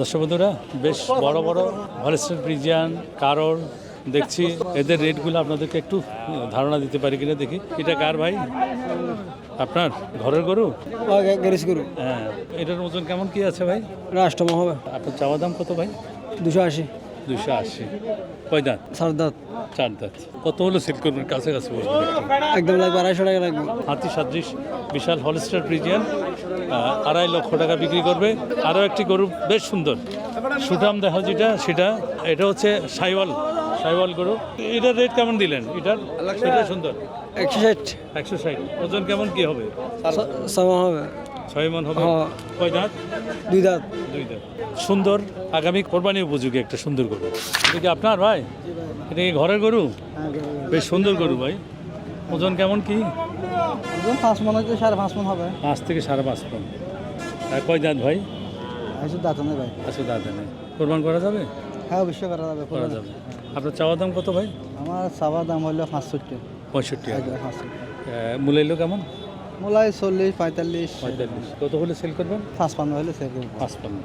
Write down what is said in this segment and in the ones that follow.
দর্শক বন্ধুরা বেশ বড় বড় হলিস্টার ফ্রিজিয়ান কারোর দেখছি এদের রেটগুলো আপনাদেরকে একটু ধারণা দিতে পারি কিনা দেখি। এটা কার ভাই? আপনার ঘরের গরু? গ্যারেজ গরু। হ্যাঁ এটার ওজন কেমন কি আছে ভাই? রাষ্ট্রম হবে। আপনার চাওয়া দাম কত ভাই? দুশো আশি। দুশো আশি। কয় দাঁত? সাড়ে দাঁত। চার দাঁত। কত হলো সেল করবেন? কাছে কাছে একদম লাগবে আড়াইশো টাকা লাগবে। হাতি সাদৃশ বিশাল হলস্টার ফ্রিজিয়ান আড়াই লক্ষ টাকা বিক্রি করবে। আরও একটি গরু বেশ সুন্দর। সুঠাম দেখো যেটা সেটা এটা হচ্ছে সাইওয়াল সাইওয়াল গরু। এটার রেট কেমন দিলেন? এটার সেটা সুন্দর। একশো ষাট। একশো ষাট। ওজন কেমন কি হবে? হবে। ছয় মন হবে? হ্যাঁ। কয় দাঁত? দুই দাঁত। দুই দাঁত। সুন্দর আগামী কোরবানি উপযোগী একটা সুন্দর গরু। এটা কি আপনার ভাই? এটা কি ঘরের গরু। বেশ সুন্দর গরু ভাই। ওজন কেমন কি? পাঁচ মন হচ্ছে সাড়ে পাঁচ মন হবে। পাঁচ থেকে সাড়ে পাঁচ পন আর কয় দাঁত ভাই? একশো দাঁত নেই ভাই। আচ্ছা দাঁত নেই কোরবান করা যাবে? হ্যাঁ অবশ্যই করা যাবে করা যাবে। আপনার চাওয়া দাম কত ভাই? আমার চাবার দাম হলো পাঁচষট্টি। পঁয়ষট্টি মূল্য কেমন? মোলাই চল্লিশ পঁয়তাল্লিশ। পঁয়তাল্লিশ। কত হলে সেল করবেন? পাঁচ পান্ন হলে সে পাঁচ পান্ন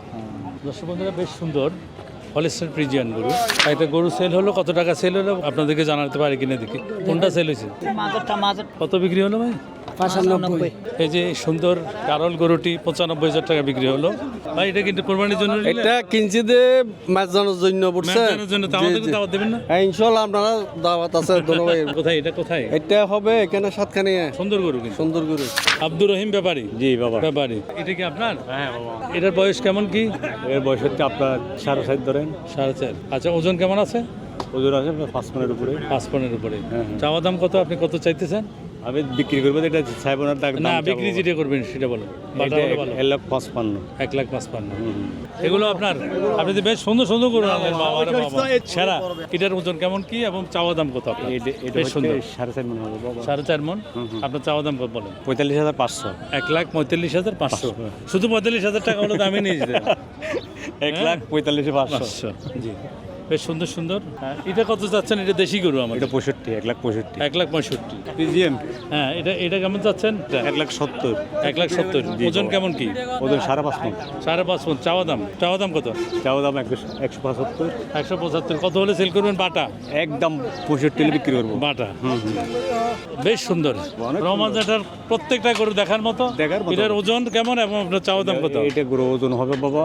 দর্শক বন্ধুরা বেশ সুন্দর। হলিস্টার প্রিজিয়ান গরু। একটা গরু সেল হলো কত টাকা সেল হলো আপনাদেরকে জানাতে পারি কিনা দেখি। কোনটা সেল হয়েছে? কত বিক্রি হলো ভাই? পাঁচানব্বই। এই যে সুন্দর কারল গরুটি পঁচানব্বই হাজার টাকা বিক্রি হলো। ভাই এটা কিন্তু কোরবানির জন্য এটা কিনছি যে মাছ জানার জন্য দাওয়াত দেবেন না? হ্যাঁ ইনশাল্লাহ আপনারা দাওয়াত আছে ধন্যবাদ। কোথায় এটা কোথায়? এটা হবে এখানে সাতখানি। সুন্দর গরু কিন্তু। সুন্দর করে আব্দুর রহিম ব্যাপারী। জি বাবা। ব্যাপারী। এটা কি আপনার? হ্যাঁ বাবা। এটার বয়স কেমন কি? এর বয়স হচ্ছে আপনার সাড়ে সাত ধরেন। সাড়ে চার। আচ্ছা ওজন কেমন আছে? ওজন আছে পাঁচ মিনিটের উপরে। পাঁচ পনেরো উপরে। হ্যাঁ। চাওয়া দাম কত? আপনি কত চাইতেছেন? আমি বিক্রি করব এটা সাইবনার দাগ না বিক্রি যেটা করবেন সেটা ভালো এক লাখ পাঁচপান্ন। এক লাখ পাঁচপান্ন। এগুলো আপনার আপনি তো বেশ সুন্দর সুন্দর করুন বাবা। রে সেরা। এটার ওজন কেমন কি এবং চাওয়া দাম কত আপনার? বেশ সুন্দর। সাড়ে চার মনে হবে সাড়ে চার মন? আপনার চাওয়া দাম কত বলেন? পঁয়তাল্লিশ হাজার পাঁচশো। এক লাখ পঁয়তাল্লিশ হাজার পাঁচশো। শুধু পঁয়তাল্লিশ হাজার টাকা হলে আমি নিয়ে যেতে এক লাখ পঁয়তাল্লিশে পাঁচশো। পাঁচশো জি। বেশ সুন্দর সুন্দর। এটা কত চাচ্ছেন? এটা দেশি গরু আমার এটা পঁয়ষট্টি এক লাখ পঁয়ষট্টি। এক লাখ পঁয়ষট্টি। পিজিএম হ্যাঁ এটা এটা কেমন চাচ্ছেন? এক লাখ সত্তর। এক লাখ সত্তর। ওজন কেমন কি? ওজন সাড়ে পাঁচ মন। সাড়ে পাঁচ মন। চাওয়া দাম? চাওয়া দাম কত? চাওয়া দাম একশো একশো পঁচাত্তর। একশো পঁচাত্তর। কত হলে সেল করবেন বাটা? একদম পঁয়ষট্টি হলে বিক্রি করব। বাটা। বেশ সুন্দর। রহমান জাটার প্রত্যেকটা গরু দেখার মতো? দেখার। এটার ওজন কেমন এবং আপনার চাওয়া দাম কত? এটা গরু ওজন হবে বাবা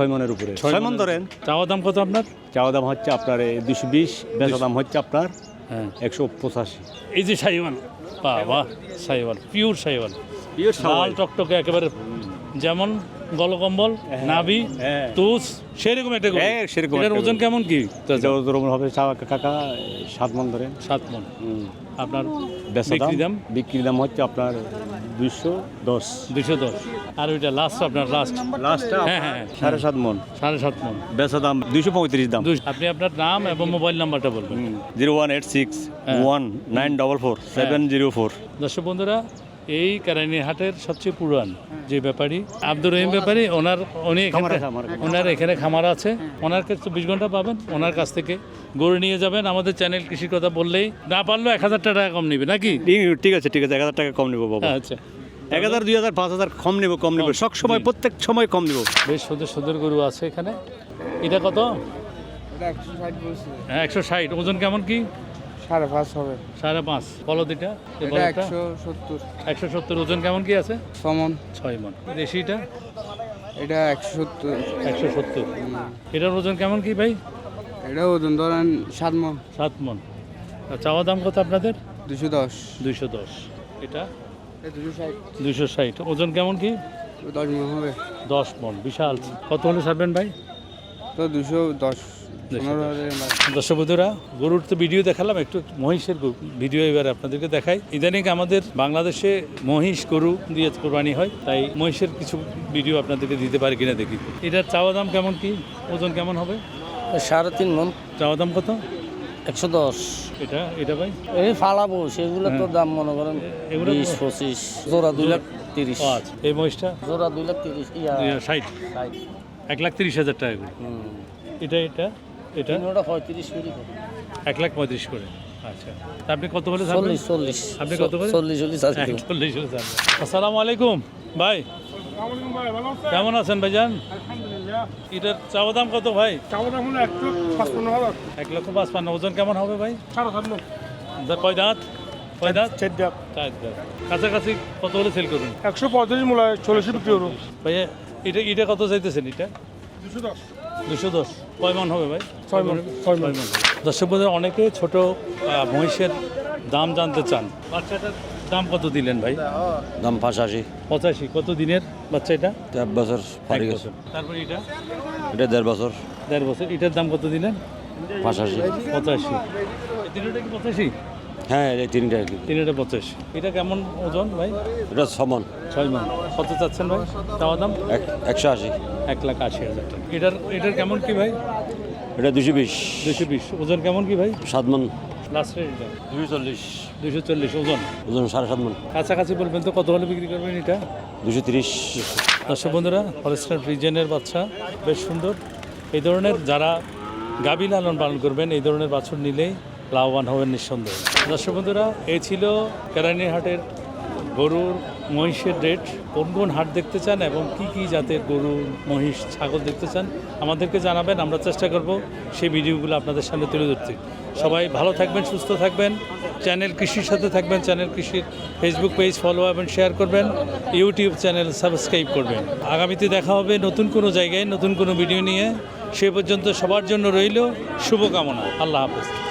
ছয় মনের উপরে। ছয় মন ধরেন। চাওয়া দাম কত আপনার? চাওয়া দাম হচ্ছে আপনার দুশো বিশ বেচা দাম হচ্ছে আপনার হ্যাঁ। একশো পঁচাশি। এই যে সাইওয়াল বাহ সাইওয়াল। পিওর সাইওয়াল। লাল টকটকে একেবারে যেমন গলকম্বল নাভি হ্যাঁ। তুষ সেরকম একটা হ্যাঁ, সেরকম এটার ওজন কেমন কি? ওজন হবে কাকা সাত মন ধরে। সাত মন। আপনার বিক্রি দাম? বিক্রি দাম হচ্ছে আপনার দুইশো দশ। দুশো দশ। আর ওইটা লাস্ট আপনার লাস্ট লাস্টটা হ্যাঁ, হ্যাঁ। সাড়ে সাত মন। সাড়ে সাত মন। বেচা দাম দুইশো পঁয়ত্রিশ দাম। আপনি আপনার নাম এবং মোবাইল নাম্বারটা বলবেন। জিরো ওয়ান এইট সিক্স হ্যাঁ। One nine double four seven zero four. দর্শক বন্ধুরা এই কারাইনি হাটের সবচেয়ে পুরান যে ব্যাপারী আব্দুর রহিম ব্যাপারী ওনার উনি খামার ওনার এখানে খামার আছে। ওনার কাছে চব্বিশ ঘণ্টা পাবেন ওনার কাছ থেকে গরু নিয়ে যাবেন। আমাদের চ্যানেল কৃষির কথা বললেই না পারলেও এক হাজার টাকা কম নিবে নাকি? ঠিক আছে ঠিক আছে এক হাজার টাকা কম নেব বাবা। আচ্ছা। এক হাজার দুই হাজার পাঁচ হাজার কম নেব কম নেব। সব সময় প্রত্যেক সময় কম নেব। বেশ সুন্দর সুন্দর গরু আছে এখানে। এটা কত? হ্যাঁ একশো ষাট। ওজন কেমন কি? সাড়ে পাঁচ হবে। সাড়ে পাঁচ। বলো দিটা সত্তর। একশো সত্তর ওজন কেমন কি আছে? সমন ছয় মন। দেশিটা? এটা একশো সত্তর। একশো সত্তর। এটার ওজন কেমন কি ভাই? এটা ওজন ধরেন সাত মন। সাত মন। চাওয়া দাম কত আপনাদের? দুশো দশ। দুইশো দশ। এটা? দুশো ষাট। ওজন কেমন কি? দশ মন হবে। দশ মন। বিশাল। কত হলে ছাড়বেন ভাই? তো দুশো দশ। দর্শক বন্ধুরা গরুর তো ভিডিও দেখালাম একটু মহিষের ভিডিও এবার আপনাদেরকে দেখাই। ইদানিং আমাদের বাংলাদেশে মহিষ গরু দিয়ে কোরবানি হয় তাই মহিষের কিছু ভিডিও আপনাদেরকে দিতে পারি কিনা দেখি। এটার চাওয়া দাম কেমন কি? ওজন কেমন হবে? সাড়ে তিন মন। চাওয়া দাম কত? একশো দশ। এটা এটা ভাই? এই ফালাবো সেগুলো তো দাম মনে করেন বিশ পঁচিশ জোড়া দুই লাখ তিরিশ। আচ্ছা। এই মহিষটা? জোড়া দুই লাখ তিরিশ ষাট। ষাট। এক লাখ তিরিশ হাজার টাকা করে। এটা এটা? এটা? তিনোটা পঁয়ত্রিশ করে। এক লাখ পঁয়ত্রিশ করে। আচ্ছা। তা আপনি কত হলে চল্লিশ চল্লিশ। আপনি কত করে? চল্লিশ চল্লিশ চল্লিশ হলে আসসালামু আলাইকুম। ভাই। কেমন আছেন ভাইজান? এটার চাওয়া দাম কত ভাই? চাওয়া দাম হলো এক লক্ষ পাঁচপান্ন হাজার। এক লক্ষ পাঁচপান্ন। ওজন কেমন হবে ভাই? সাড়ে সাত লক্ষ। কয় দাঁত? কয় দাঁত? চার ডাক চার দাঁত। কাছাকাছি কত হলে সেল করবেন? একশো পঁয়ত্রিশ মূলায় চল্লিশে বিক্রি করব ভাইয়া এটা এটা কত চাইতেছেন এটা? দুশো দশ। দুশো দশ। কয় মন হবে ভাই? ছয় মন ছয় মন। দর্শক অনেকে ছোট মহিষের দাম জানতে চান। বাচ্চাটার দাম কত দিলেন ভাই? দাম পঁচাশি। পঁচাশি। কত দিনের বাচ্চা এটা? এক বছর পারি গেছে। তারপরে এটা? এটা দেড় বছর। দেড় বছর। এটার দাম কত দিলেন? পঁচাশি। পঁচাশি। এই কি পঁচাশি? হ্যাঁ এই তিনটা আর কি। তিনটা পঁচাশি। এটা কেমন ওজন ভাই? এটা ছমন ছয় মান। কত চাচ্ছেন ভাই? চাওয়া দাম? একশো আশি। এক লাখ আশি হাজার টাকা। এটার এটার কেমন কি ভাই? এটা দুশো বিশ। দুশো বিশ। ওজন কেমন কি ভাই? সাত মন। লাস্টের এটা। দুশো চল্লিশ। দুশো চল্লিশ ওজন। ওজন সাড়ে সাত মন। কাছাকাছি বলবেন তো কত হলে বিক্রি করবেন এটা? দুশো তিরিশ। দর্শক বন্ধুরা ফরেস্টার ফ্রিজেনের বাচ্চা বেশ সুন্দর। এই ধরনের যারা গাভী লালন পালন করবেন এই ধরনের বাছুর নিলেই লাভবান হবেন নিঃসন্দেহে। দর্শক বন্ধুরা, এই ছিল কেরানীহাটের গরুর মহিষের রেট। কোন কোন হাট দেখতে চান এবং কি কি জাতের গরু, মহিষ, ছাগল দেখতে চান আমাদেরকে জানাবেন। আমরা চেষ্টা করব সেই ভিডিওগুলো আপনাদের সামনে তুলে ধরতে। সবাই ভালো থাকবেন, সুস্থ থাকবেন। চ্যানেল কৃষির সাথে থাকবেন। চ্যানেল কৃষির ফেসবুক পেজ ফলো এবং শেয়ার করবেন। ইউটিউব চ্যানেল সাবস্ক্রাইব করবেন। আগামীতে দেখা হবে নতুন কোনো জায়গায়, নতুন কোনো ভিডিও নিয়ে। সে পর্যন্ত সবার জন্য রইল শুভকামনা। আল্লাহ হাফেজ।